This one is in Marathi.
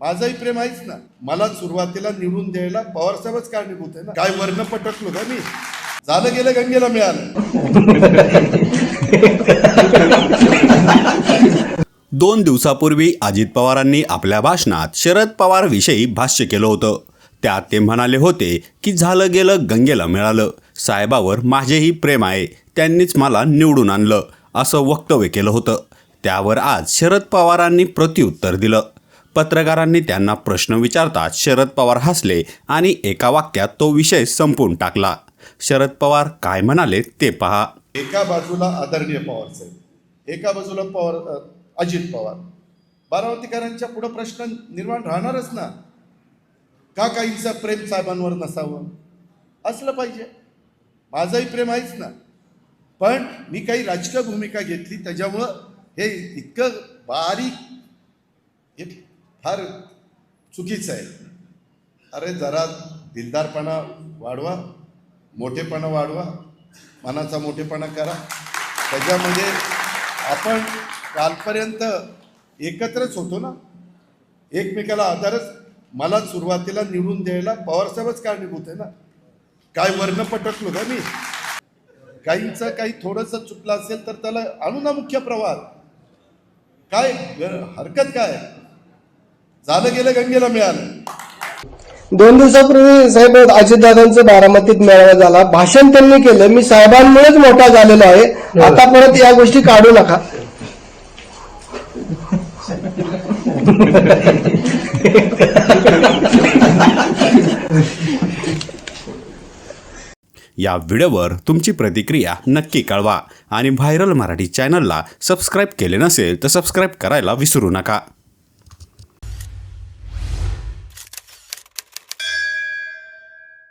माझंही प्रेम आहेच ना. मला सुरुवातीला निवडून द्यायला पवारसाहेबच कारणीभूत आहे ना. काय वर्ण पटकलो का मी? झालं गेलं गंगेला मिळालं. दोन दिवसापूर्वी अजित पवारांनी आपल्या भाषणात शरद पवार विषयी भाष्य केलं होतं. त्यात ते म्हणाले होते की झालं गेलं गंगेला मिळालं. साहेबावर माझेही प्रेम आहे. त्यांनीच मला निवडून आणलं. असं वक्तव्य केलं होतं. त्यावर आज शरद पवारांनी प्रत्युत्तर दिलं. पत्रकारांनी त्यांना प्रश्न विचारताच शरद पवार हसले आणि एका वाक्यात तो विषय संपवून टाकला. शरद पवार काय म्हणाले ते पहा. एका बाजूला आदरणीय पवार साहेब एका बाजूला पवार अजित पवार. बारामतीकरांच्या पुढे प्रश्न निर्माण राहणारच ना. का काहींचं प्रेम साहेबांवर नसावं? असलं पाहिजे. माझंही प्रेम आहेच ना. पण मी काही राजकीय भूमिका घेतली त्याच्यामुळं हे इतकं बारीक फार चुकीचं आहे. अरे जरा दिलदारपणा वाढवा मोठेपणा वाढवा मनाचा मोठेपणा करा. त्याच्यामध्ये आपण कालपर्यंत एकत्रच होतो ना? एकमेकाला आधारच मला सुरुवातीला निवडून द्यायला पवारसाहेबच कारणीभूत आहे ना? काय वर्ण पटकलो का मी? काहींचं काही थोडंसं चुकलं असेल तर त्याला आणू ना मुख्य प्रवाह काय हरकत काय? झालं गेलं गंगेला मिळालं. दोन दिवसापूर्वी साहेब अजितदादांचं बारामतीत मेळावा झाला. भाषण त्यांनी केलं. मी साहेबांमुळेच मोठा झालेलो आहे. आता परत या गोष्टी काढू नका. या व्हिडिओवर तुमची प्रतिक्रिया नक्की कळवा. आणि व्हायरल मराठी चॅनलला सबस्क्राईब केले नसेल तर सबस्क्राईब करायला विसरू नका.